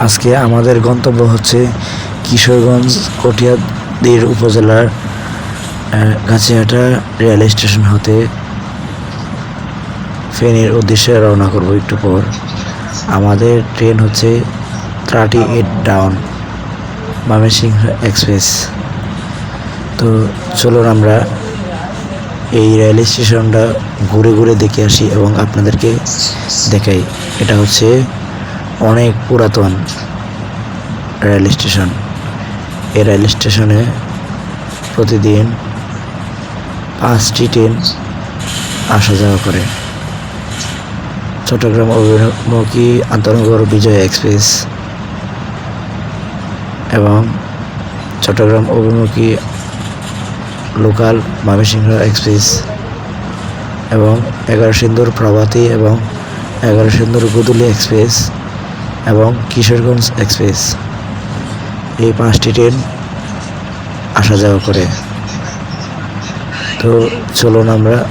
আজকে আমাদের গন্তব্য হচ্ছে কিশোরগঞ্জ কটিয়াদির উপজেলার আহ, গাছিহাটা রেল স্টেশন হতে ফেনীর উদ্দেশ্যে রওনা করব একটু পর। আমাদের ট্রেন হচ্ছে thirty eight down Mymensingh express. তো চলুন আমরা এই রেল স্টেশনটা ঘুরে ঘুরে দেখে আসি এবং আপনাদেরকে দেখাই। এটা হচ্ছে অনেক পুরাতন রেল স্টেশন। এই রেল স্টেশনে প্রতিদিন পাঁচটি ট্রেন আসা যাওয়া করে। চট্টগ্রাম অভিমুখী আন্তনগর বিজয় এক্সপ্রেস এবং চট্টগ্রাম অভিমুখী লোকাল ময়মনসিংহ এক্সপ্রেস এবং এগারো সিন্দুর প্রভাতী এবং এগারো সিন্দুর গুদুলি এক্সপ্রেস এবং কিশোরগঞ্জ এক্সপ্রেস। এই পাঁচটি ট্রেন আসা যাওয়া করে। তো চলুন আমরা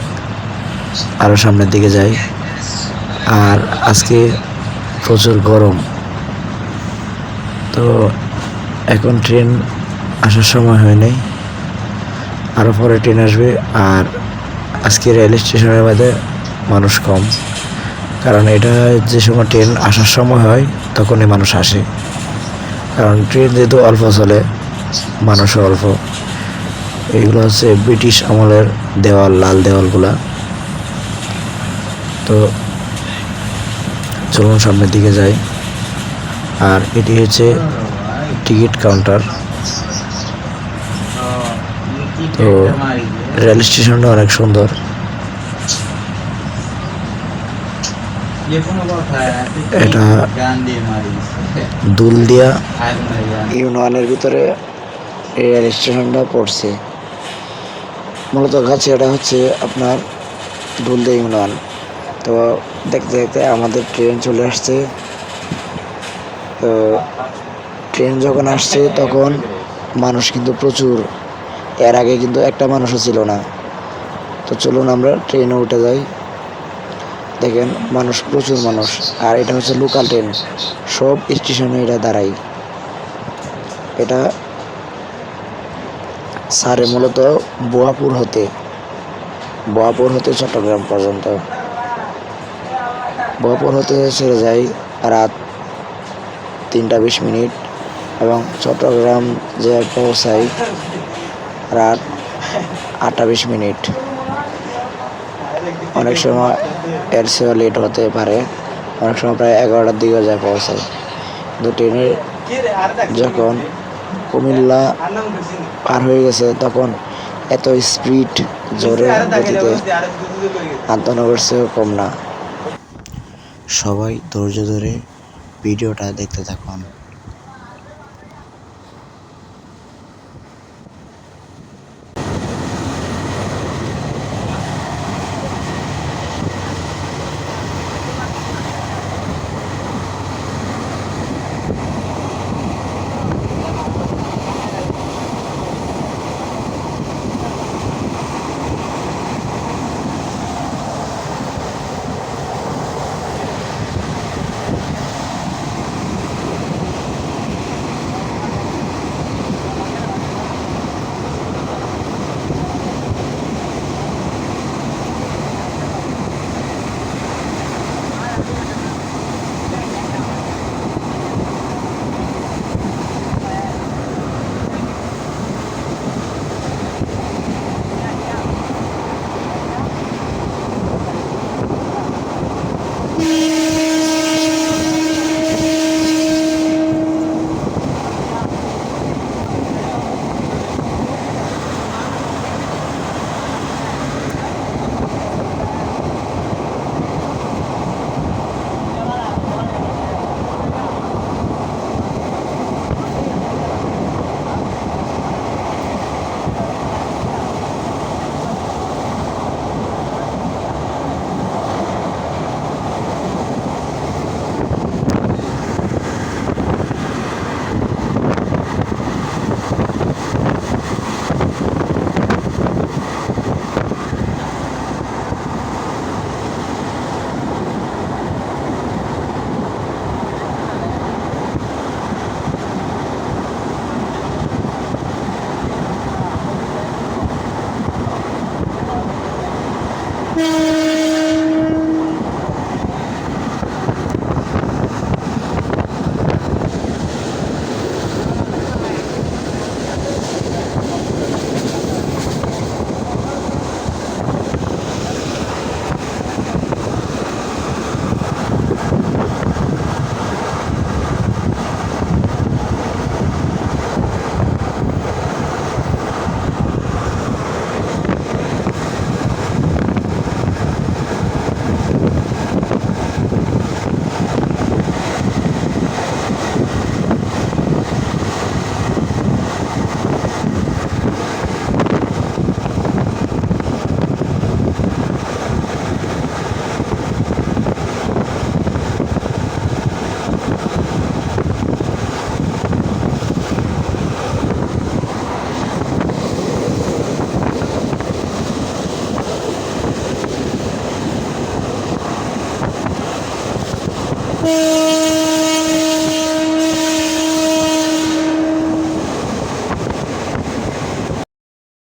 আরও সামনের দিকে যাই। আর আজকে প্রচুর গরম। তো এখন ট্রেন আসার সময় হয়নি আরও পরে ট্রেন আসবে। আর আজকে রেল স্টেশনের মধ্যে মানুষ কম। কারণ এটা যে সময় ট্রেন আসার সময় হয় তখনই মানুষ আসে। কারণ ট্রেন যেহেতু অল্প চলে, মানুষও অল্প। এগুলো হচ্ছে ব্রিটিশ আমলের দেওয়াল, লাল দেওয়ালগুলা। তো চলুন সামনের দিকে যাই। আর এটি হচ্ছে টিকিট কাউন্টার। তো রেল স্টেশনটা অনেক সুন্দর। এটা দুলদিয়া ইউনিয়নের ভিতরে রেল স্টেশনটা পড়ছে। মূলত গাছিয়াটা হচ্ছে আপনার দুলদিয়া ইউনিয়ন। তো দেখতে দেখতে আমাদের ট্রেন চলে আসছে। তো ট্রেন যখন আসছে তখন মানুষ কিন্তু প্রচুর। এর আগে কিন্তু একটা মানুষও ছিল না। তো চলুন আমরা ট্রেনে উঠে যাই। দেখেন মানুষ, প্রচুর মানুষ। আর এটা হচ্ছে লোকাল ট্রেন সব স্টেশনে এটা দাঁড়াই এটা সারে মূলত বোয়াপুর হতে। বোয়াপুর হতে চট্টগ্রাম পর্যন্ত। বোয়াপুর হতে ছেড়ে যায় রাত তিনটা বিশ মিনিট এবং চট্টগ্রাম যে পৌঁছায় রাত আটটা বিশ মিনিট। অনেক সময় এর সেও লেট হতে পারে। অনেক সময় প্রায় এগারোটার দিকেও যায় পৌঁছায়। কিন্তু ট্রেনের যখন কুমিল্লা পার হয়ে গেছে, তখন এত স্পিড জোরে গতিতে আন্তনগর চেয়েও কম না। সবাই ধৈর্য ধরে ভিডিওটা দেখতে থাকুন। না